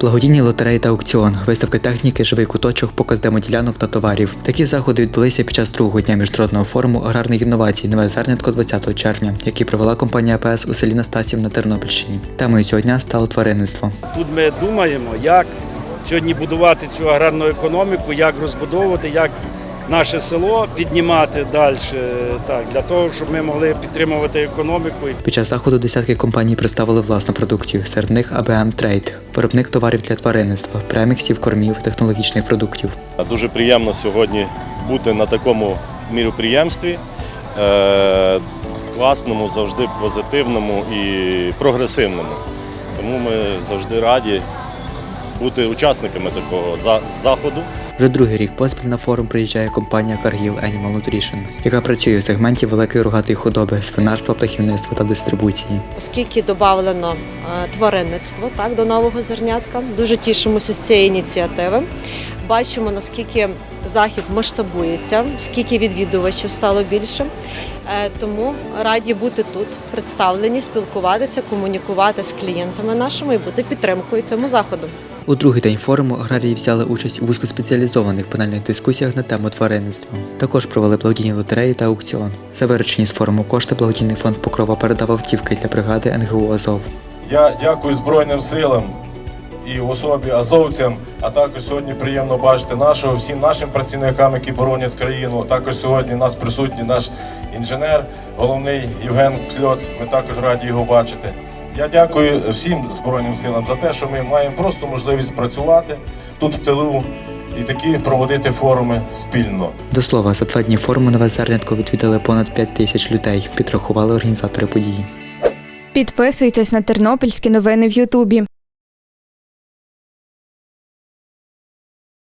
Благодійні лотереї та аукціон, виставки техніки, живий куточок, показ демоділянок та товарів. Такі заходи відбулися під час другого дня міжнародного форуму аграрних інновацій Нове зернятко 20 червня, який провела компанія АПС у селі Настасів на Тернопільщині. Темою цього дня стало тваринництво. Тут ми думаємо, як сьогодні будувати цю аграрну економіку, як розбудовувати, як наше село піднімати далі, так, для того, щоб ми могли підтримувати економіку. Під час заходу десятки компаній представили власну продукцію. Серед них АБМ Трейд, виробник товарів для тваринництва, преміксів, кормів, технологічних продуктів. Дуже приємно сьогодні бути на такому міроприємстві, е, класному, завжди позитивному і прогресивному. Тому ми завжди раді бути учасниками такого заходу. Вже другий рік поспіль на форум приїжджає компанія Cargill Animal Nutrition, яка працює в сегменті великої рогатої худоби, свинарства, птахівництва та дистрибуції. Оскільки додавлено е, тваринництво так, до нового зернятка, дуже тішимося з цієї ініціативи. Бачимо, наскільки захід масштабується, скільки відвідувачів стало більше. Е, Тому раді бути тут, представлені, спілкуватися, комунікувати з клієнтами нашими і бути підтримкою цьому заходу. У другий день форуму аграрії взяли участь у вузькоспеціалізованих панельних дискусіях на тему тваринництва. Також провели благодійні лотереї та аукціон. За виручені з форуму кошти благодійний фонд Покрова передав автівки для бригади НГУ Азов. Я дякую Збройним силам і в особі азовцям, а також сьогодні приємно бачити нашого всім нашим працівникам, які боронять країну. Також сьогодні нас присутній наш інженер, головний Євген Кльоц. Ми також раді його бачити. Я дякую всім Збройним силам за те, що ми маємо просто можливість працювати тут в тилу і такі проводити форуми спільно. До слова, за два дні форуму нове зернятко відвідали понад 5 тисяч людей, підрахували організатори події. Підписуйтесь на тернопільські новини в Ютубі.